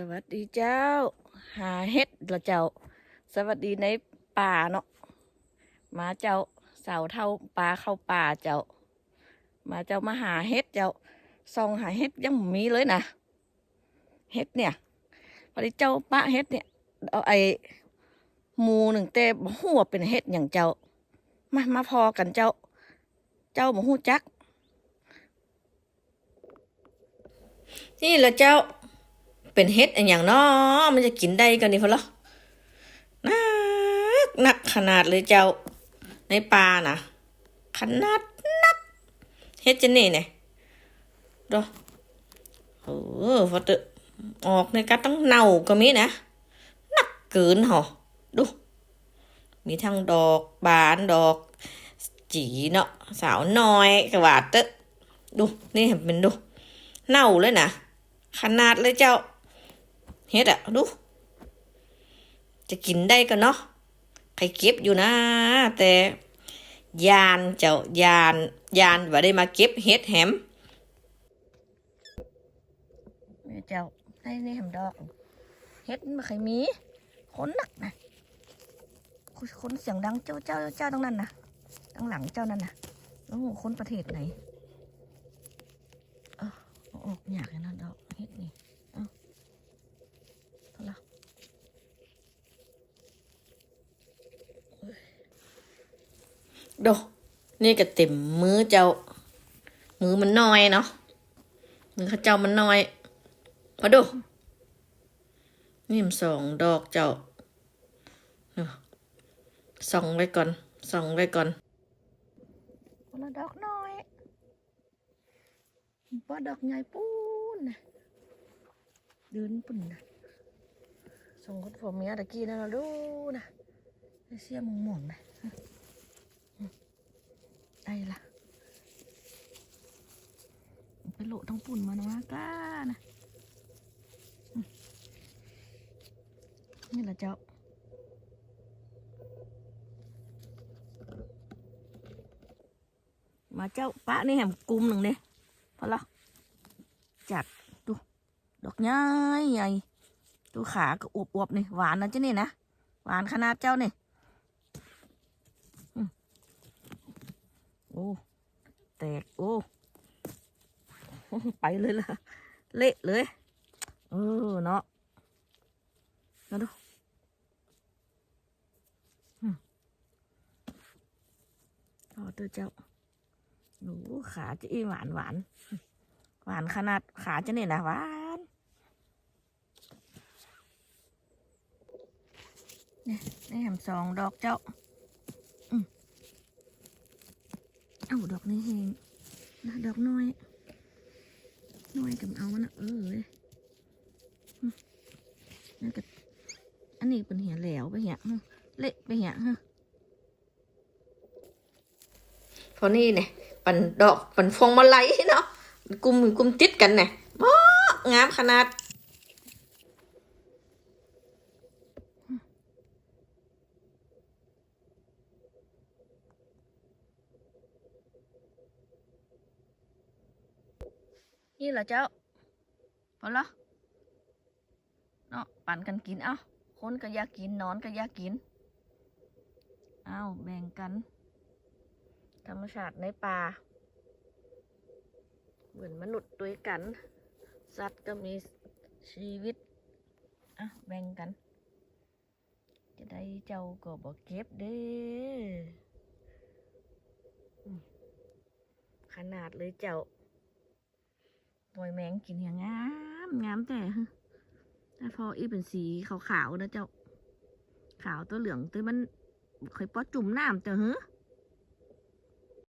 สวัสดีเจ้า หาเห็ดละเจ้า สวัสดีในป่าเนาะมาเจ้าเสาเท่าปลาเข้าป่าเจ้า มาเจ้ามาหาเห็ดเจ้าซองหาเห็ดยังมีเลยนะเห็ดเนี่ยพอดีเจ้าปะเห็ดเนี่ยเอาไอหมูหนึ่งเต้บ่ฮู้ว่าเป็นเห็ดอย่างเจ้า มามาพอกันเจ้า เจ้าบ่ฮู้จัก นี่แหละเจ้า เป็นเฮ็ดอันอย่างน้อมันจะกินได้กันนี่พอละนักนักขนาดเลยเจ้าในปลานะขนาดนักเฮ็ดจะนี่เนี่ยดอเออพอเตอออกในกะต้องเน่าก็มีนะนักเกินหอดู มีทั้งดอกบานดอก จีเนาะสาวน้อยกระวาดเตอะดูนี่เห็นเป็นดู เน่าเลยนะขนาดเลยเจ้า เฮ็ดอะดู จะกินได้กันเนาะใครเก็บอยู่นะ แต่ยานเจ้ายานยานว่าได้มาเก็บเฮ็ดแหมเจ้าได้ในแหมดอก เฮ็ดมาใครมีคนหนักนะคนเสียงดังเจ้าเจ้าเจ้าตรงนั้นนะตั้งหลังเจ้านั่นนะโอ้โหคนประเทศไหนออเอาออกอยากเลยนะดอกเฮ็ดนี่เอาเท่าไหร่ ดูนี่ก็เต็มมือเจ้า มือมันน้อยเนาะมือเข้าเจ้ามันน้อย มาดูนี่มสองดอกเจ้าส่องไว้ก่อนส่องไว้ก่อนคนละดอกน้อยปลาดอกใหญ่ปูนนะเดินปุ่นนะส่งคนผัวเมียตะกี้นั่นนะดูนะเสียมม่วงๆนะ ไอ้ละไปโหลทั้งปุ่นมานะวะกล้านะนี่แหละเจ้ามาเจ้าปะนี่แหมกลุ่มหนึ่งเนี่ยพอละจัดดูดอกใหญ่ใหญ่ดูขาก็อวบๆนี่หวานนะเจ้านี่นะหวานขนาดเจ้านี่อืมโอ้แตกโอ้ไปเลยล่ะ เละเลย เออเนาะมาดูอืมเอเตัวเจ้าหนูขาจะอีหวานหวาน หวานขนาดขาจะเนี่ยนะหวานเนี่ยนี่แหมสองดอกเจ้าอืมาดอกนี้เองนะดอกน้อย น้อยกับเอามันนะเออเว้ยนั่นก็อันนี้เป็นเหี่ยแหลวไปเหี่ยเละไปเหี่ยฮะพอนี่เนี่ยปันดอกปันพวงมาลัยเนาะกลุ่มกลุ่มติดกันเนี่ยมางามขนาด นี่เหรอเจ้าพอละเนาะปั่นกันกินเอ้าคนก็อยากกินนอนก็อยากกินเอ้าแบ่งกัน ธรรมชาติในป่า เหมือนมนุษย์ด้วยกัน สัตว์ก็มีชีวิตอะแบ่งกัน จะได้เจ้าก็บอกเก็บเด้อม ขนาดเลยเจ้าปอยแมงกินอย่างงามงามแต่แต่พออีเป็นสีขาวๆนะเจ้า ขาวตัวเหลืองตัวมันเคยปอจุ่มน้ำเจ้าเหรอ